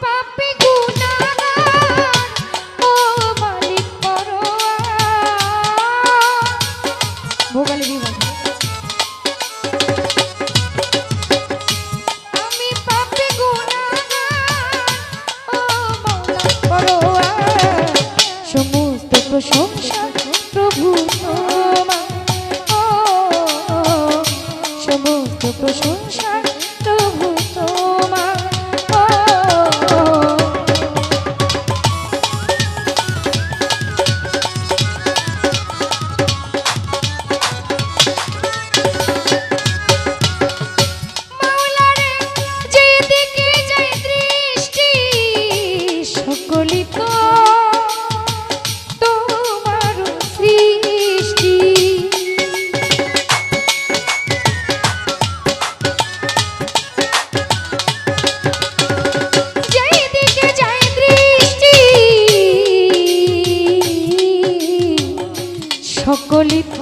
papi. solito.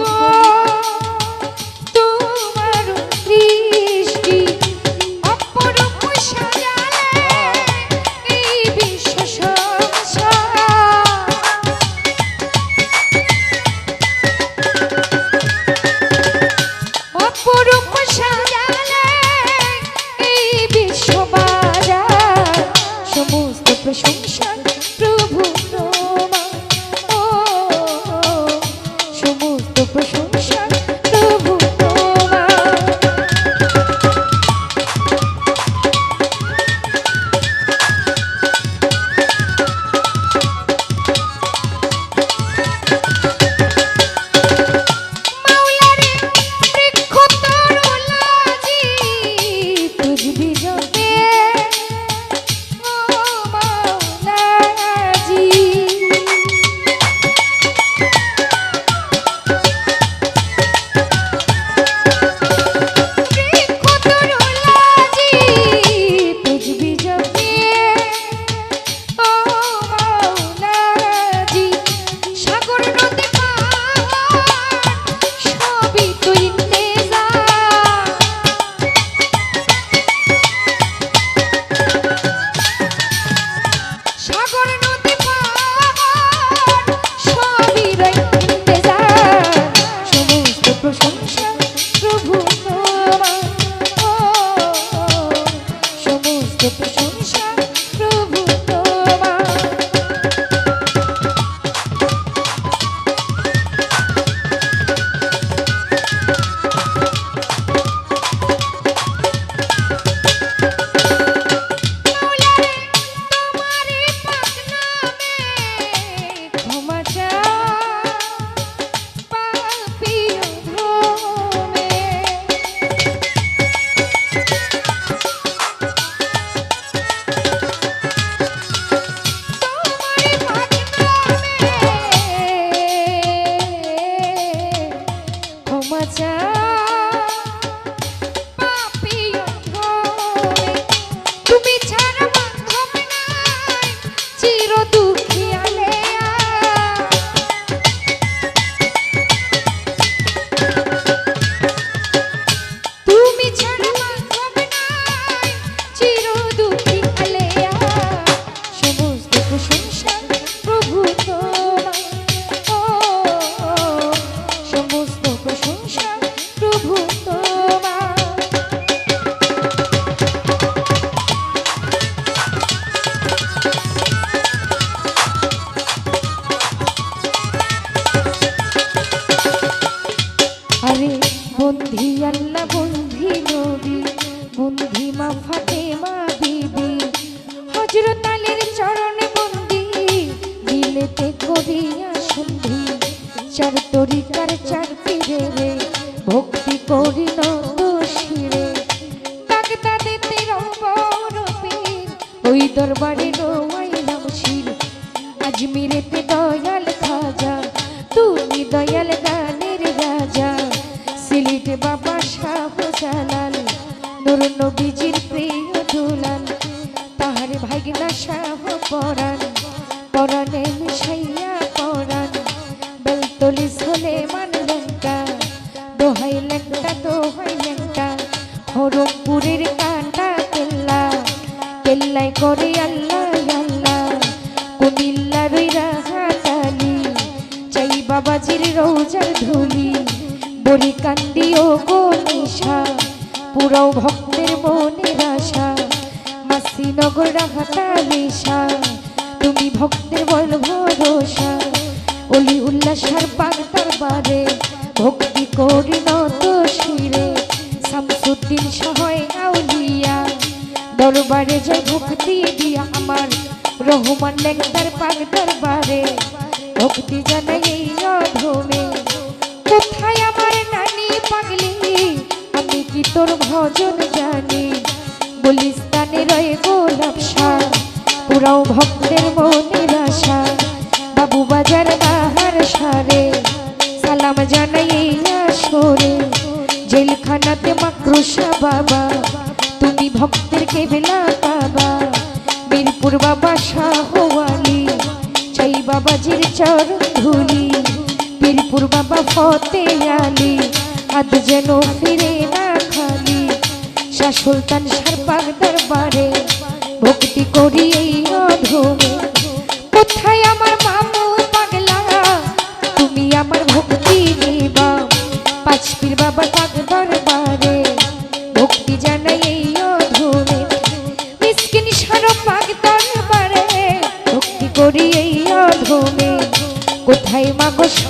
চার তরিকার চার পীরে রে, ভক্তি করি নদোষীরে তাকে তাদের তিরম্বরপীর ওই দরবারে নোয়াইলাম শির। আজমিরেতে দয়াল খাজা, তুমি দয়াল গানের রাজা। সিলেটে বাবা শাহ জালাল, নুর নবীজির পীর কান্টা আল্লাহ আল্লাহ। কুমিল্লা রই চাই বাবাজির বলি কান্দি ও গো নিশা পুরো ভক্তের তুমি ভক্তের বল ভরসা। অলি উল্লাসার পাগ দরবারে ভক্তি করি নত শিরে। শামসুদ্দিন সহায় আউলিয়া দরবারে জয় ভক্তি দিয়া আমার রহমান লেখতার পাক দরবারে। ভক্তি জানাই এই অধমে কোথায় আমার নানি পাগলি? আমি কি তোর ভজন জানি? গুলিস্তানে রয়ে গোলাপ শাহ পুরাও ভক্তের মনের আশা। বাবু বাজার বাহার সারে। সালাম জানাই আসরে। জেলখানাতে মাকরুষা বাবা। তুমি ভক্তের কেবেলা বাবা। বীরপুর বাবা শাহওয়ালি, চাই বাবাজির চরণ ধুলি বীরপুর বাবা ফতে আলী আদ যেন ফিরে না খালি। শাহ সুলতান সারবাগ দরবারে ভক্তি করি এই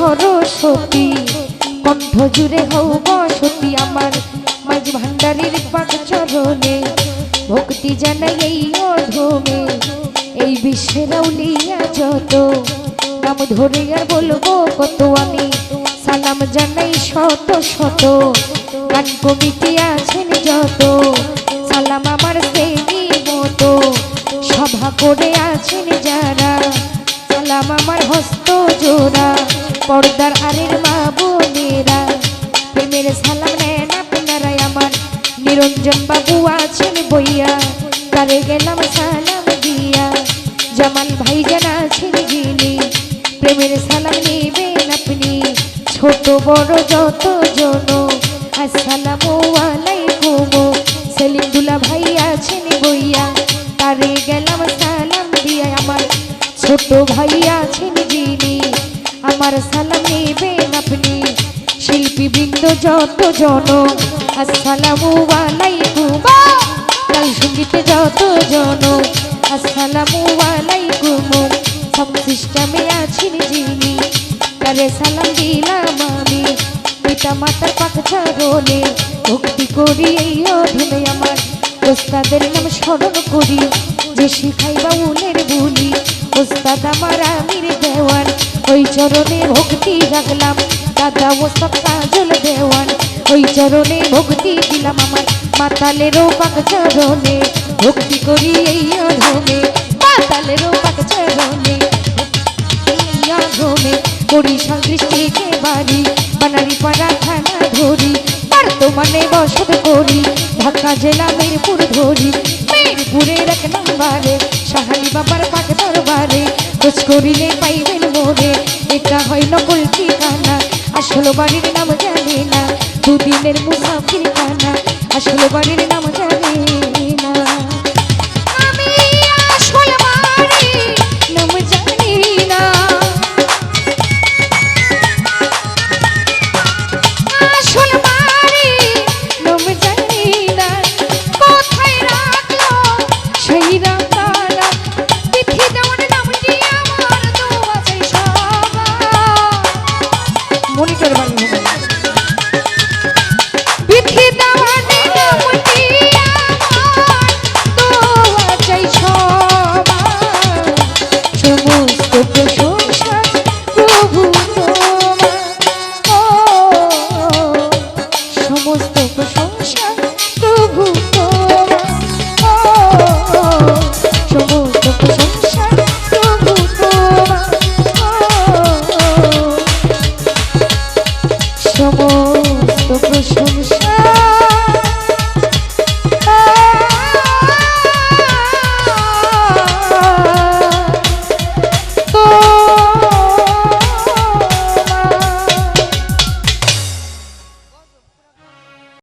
সরস্বতী কণ্ঠ জুড়ে হও বসতি আমার। মাঝ ভান্ডারের পাক চরণে, ভক্তি জানাই এই অধমে। এই বিশ্বের আউলিয়া যত, নাম ধরে আর বলব কত আমি। সালাম জানাই শত শত, গান কমিটি আছেন যত। সালাম আমার সেই মতো, সভা করে আছেন যারা। সালাম আমার হস্ত জোড়া পর্দার আরের মা বোনেরা বৃন্দ যত জন আসসালামু আলাইকুম। কাল সঙ্গীতে যত জন আসসালামু আলাইকুম। সব সিস্টেমে আছেন যিনি, তারে সালাম দিলাম আমি। পিতা মাতার পাক চরণে ভক্তি করি এই অধমে আমার। ওস্তাদের নাম স্মরণ করি, যে শিখাই বাউলের বলি। ওস্তাদ আমার আমির দেওয়ান, ওই চরণে ভক্তি রাখলাম। দাদা ওস্তাদ কাজল দেওয়ান। ওই চরণে ভক্তি দিলাম আমার, মাতালেরও পাক চরণে। ভক্তি করি এই অধমে মাতালেরও পাক চরণে। ধমে বরিশাল দৃষ্টিকে বাড়ি বানারি পাড়া থানা ধরি। বর্তমানে বসত করি, ঢাকা জেলা মিরপুর ধরি। মিরপুরের এক নম্বরে সাহালি বাবার পাক দরবারে, খোঁজ করিলে পাইবেন আসল বাড়ির নাম জানি না। দুদিনের মুসাফির খানা আসল বাড়ির নাম সংসার